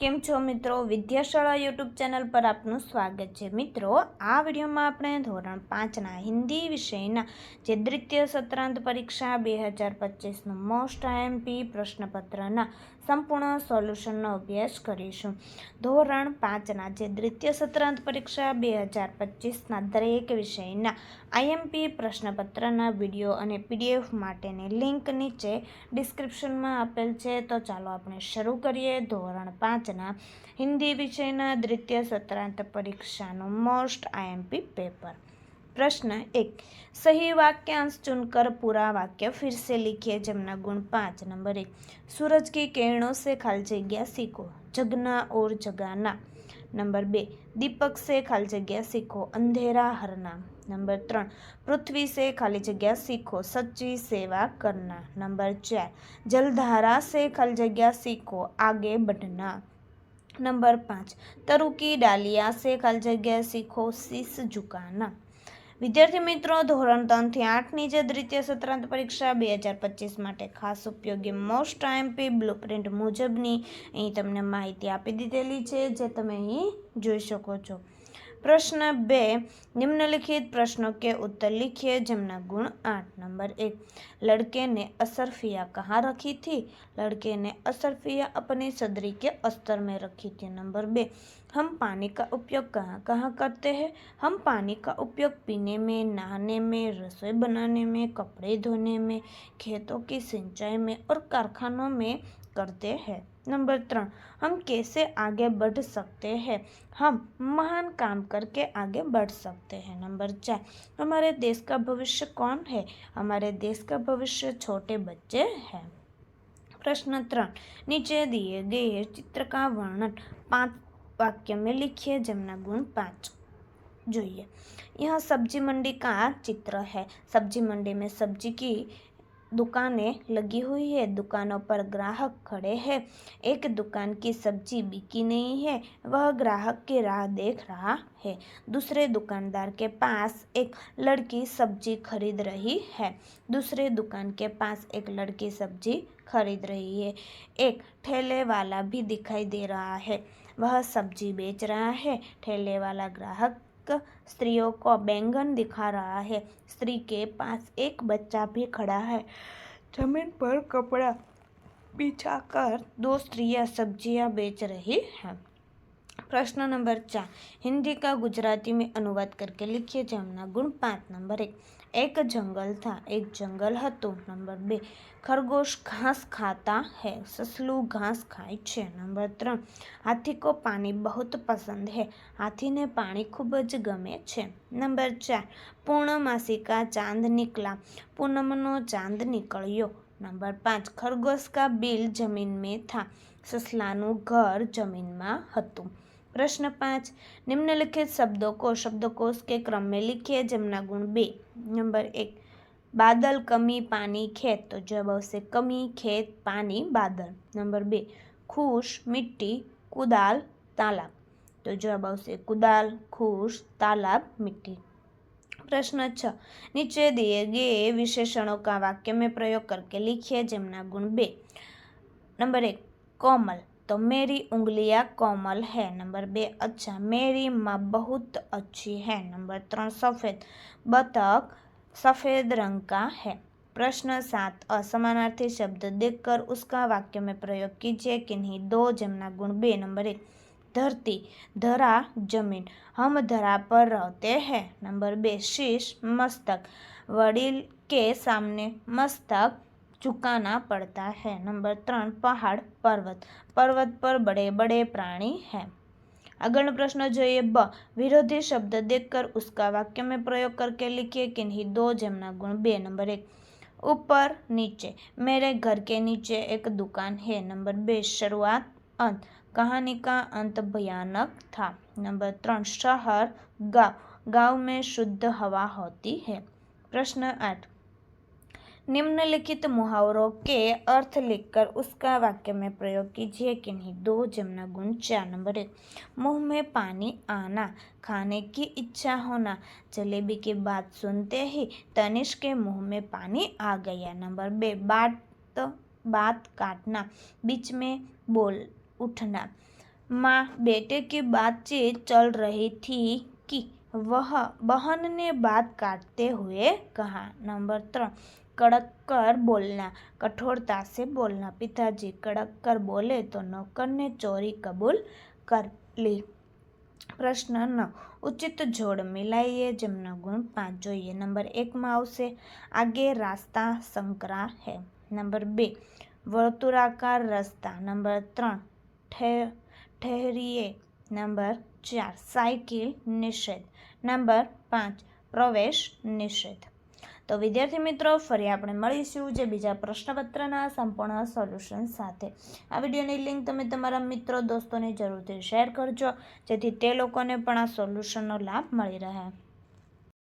કેમ છો મિત્રો? વિદ્યાશાળા યુટ્યુબ ચેનલ પર આપનું સ્વાગત છે. મિત્રો, આ વિડીયોમાં આપણે ધોરણ પાંચના હિન્દી વિષયના જે દ્વિતીય સત્રાંત પરીક્ષા બે હજાર પચીસનું મોસ્ટ આઈએમપી પ્રશ્નપત્રના સંપૂર્ણ સોલ્યુશનનો અભ્યાસ કરીશું. ધોરણ પાંચના જે દ્વિતીય સત્રાંત પરીક્ષા બે હજાર પચીસના દરેક વિષયના આઈએમપી પ્રશ્નપત્રના વીડિયો અને પીડીએફ માટેની લિંક નીચે ડિસ્ક્રિપ્શનમાં આપેલ છે. તો ચાલો આપણે શરૂ કરીએ ધોરણ પાંચના હિન્દી વિષયના દ્વિતીય સત્રાંત પરીક્ષાનું મોસ્ટ આઈએમપી પેપર प्रश्न एक सही वाक्यांश चुनकर पूरा वाक्य फिर से लिखिए जमना गुण पाँच नंबर एक सूरज की किरणों से खाली जगह सीखो जगना और जगाना नंबर बे दीपक से खाली जगह सीखो अंधेरा हरना नंबर ત્રણ પૃથ્વી से खाली जगह सीखो सच्ची सेवा करना नंबर चार जलधारा से खाली जगह सीखो आगे बढ़ना નંબર પાંચ. તરુકી ડાલિયા સે ખાલી જગ્યા શીખો શીસ ઝુકાના. વિદ્યાર્થી મિત્રો, ધોરણ ત્રણથી આઠની જે દ્વિતીય સત્રાંત પરીક્ષા બે હજાર પચીસ માટે ખાસ ઉપયોગી મોસ્ટ આઈએમપી બ્લુપ્રિન્ટ મુજબની અહીં તમને માહિતી આપી દીધેલી છે, જે તમે અહીં જોઈ શકો છો. प्रश्न बे, निम्नलिखित प्रश्नों के उत्तर लिखिए, जमना गुण आठ, नंबर एक। लड़के ने असरफिया कहाँ रखी थी? लड़के ने असरफिया अपनी सदरी के अस्तर में रखी थी, नंबर बे। हम पानी का उपयोग कहाँ कहाँ करते हैं? हम पानी का उपयोग पीने में, नहाने में, रसोई बनाने में, कपड़े धोने में, खेतों की सिंचाई में और कारखानों में करते हैं नंबर त्रण हम कैसे आगे बढ़ सकते हैं हम महान काम करके आगे बढ़ सकते हैं नंबर चार हमारे देश का भविष्य कौन है हमारे देश का भविष्य छोटे बच्चे हैं प्रश्न त्रण नीचे दिए गए चित्र का वर्णन पांच वाक्य में लिखिए जमना गुण पाँच જોઈએ यह सब्जी मंडी का चित्र है सब्जी मंडी में सब्जी की दुकानें लगी हुई है। दुकानों पर ग्राहक खड़े हैं। एक दुकान की सब्ज़ी बिकी नहीं है। वह ग्राहक की राह देख रहा है। दूसरे दुकानदार के पास एक लड़की सब्ज़ी खरीद रही है। दूसरे दुकान के पास एक लड़की सब्ज़ी खरीद रही है। एक ठेले वाला भी दिखाई दे रहा है। वह सब्ज़ी बेच रहा है। ठेले वाला ग्राहक स्त्रियों को बैंगन दिखा रहा है। स्त्री के पास एक बच्चा भी खड़ा है। ज़मीन पर कपड़ा बिछा कर दो स्त्रियाँ सब्ज़ियाँ बेच रही हैं। प्रश्न नंबर चार, हिंदी का गुजराती में अनुवाद करके लिखिए जमुना गुण पाँच, नंबर एक। એક જંગલ થા એક જંગલ હતું, નંબર બે. ખરગોશ ઘાસ ખાતા હે, સસલું ઘાસ ખાય છે, નંબર ત્રણ. હાથી કો પાણી બહુત પસંદ હે, હાથીને પાણી ખૂબ જ ગમે છે. નંબર ચાર, પૂર્ણમાસિકા ચાંદ નીકળા પૂનમનો ચાંદ નીકળ્યો. નંબર પાંચ, ખરગોશ કા બિલ જમીન મેં થા, સસલાનું ઘર જમીનમાં હતું. प्रश्न पाँच निम्नलिखित शब्दों को शब्दकोश के क्रम में लिखिए जमना गुण बे नंबर एक बादल कमी पानी खेत तो जवाब આવશે कमी खेत पानी बादल नंबर बे खुश मिट्टी कुदाल तालाब तो जवाब આવશે कुदाल खुश तालाब मिट्टी प्रश्न छ नीचे दिए गए विशेषणों का वाक्य में प्रयोग करके लिखिए जमना गुण बे नंबर एक कोमल तो मेरी उंगलियाँ कोमल है। नंबर बे अच्छा मेरी माँ बहुत अच्छी है। नंबर तीन सफ़ेद। बतख सफ़ेद रंग का है। प्रश्न सात, असमानार्थी शब्द देखकर उसका वाक्य में प्रयोग कीजिए किन्हीं दो जमना गुण। बे, नंबर एक, धरती, धरा, ज़मीन। हम धरा पर रहते हैं। नंबर बे, शीश, मस्तक। वडील के सामने मस्तक झुकाना पड़ता है नंबर ત્રણ પહાડ પર્વત પર્વત પર बड़े बड़े प्राणी हैं આગળનો પ્રશ્ન જોઈએ બ વિરોધી શબ્દ देखकर उसका वाक्य में प्रयोग करके लिखिए किन्हीं दो जमना गुण बे नंबर एक ऊपर नीचे मेरे घर के नीचे एक दुकान है नंबर बे शुरुआत अंत कहानी का अंत भयानक था नंबर त्रण शहर गांव गांव में शुद्ध हवा होती है प्रश्न आठ निम्नलिखित मुहावरों के अर्थ लिखकर उसका वाक्य में प्रयोग कीजिए किन्हीं? दो, जमना गुण चार नंबर एक। मुँह में पानी आना, खाने की इच्छा होना, जलेबी की बात सुनते ही तनिष के मुँह में पानी आ गया। नंबर बे, बात बात काटना, बीच में बोल उठना। माँ, बेटे की बातचीत चल रही थी कि वह बहन ने बात काटते हुए कहा नंबर ત્રણ कड़क कर बोलना कठोरता से बोलना पिताजी कड़क कर बोले तो नौकर ने चोरी कबूल कर ली પ્રશ્ન ન ઉચિત જોડ મિલાઈએ જેમના ગુણ પાંચ જોઈએ નંબર એકમાં આવશે આગે રાસ્તા સંકરા હે નંબર બે વર્તુળાકાર રસ્તા નંબર ત્રણ ઠે ઠહેરીએ નંબર ચાર, સાયકલ નિષેધ. નંબર પાંચ, પ્રવેશ નિષેધ. તો વિદ્યાર્થી મિત્રો, ફરી આપણે મળીશું જે બીજા પ્રશ્નપત્રના સંપૂર્ણ સોલ્યુશન સાથે. આ વિડીયોની લિંક તમે તમારા મિત્રો, દોસ્તોને જરૂરથી શેર કરજો, જેથી તે લોકોને પણ આ સોલ્યુશનનો લાભ મળી રહે.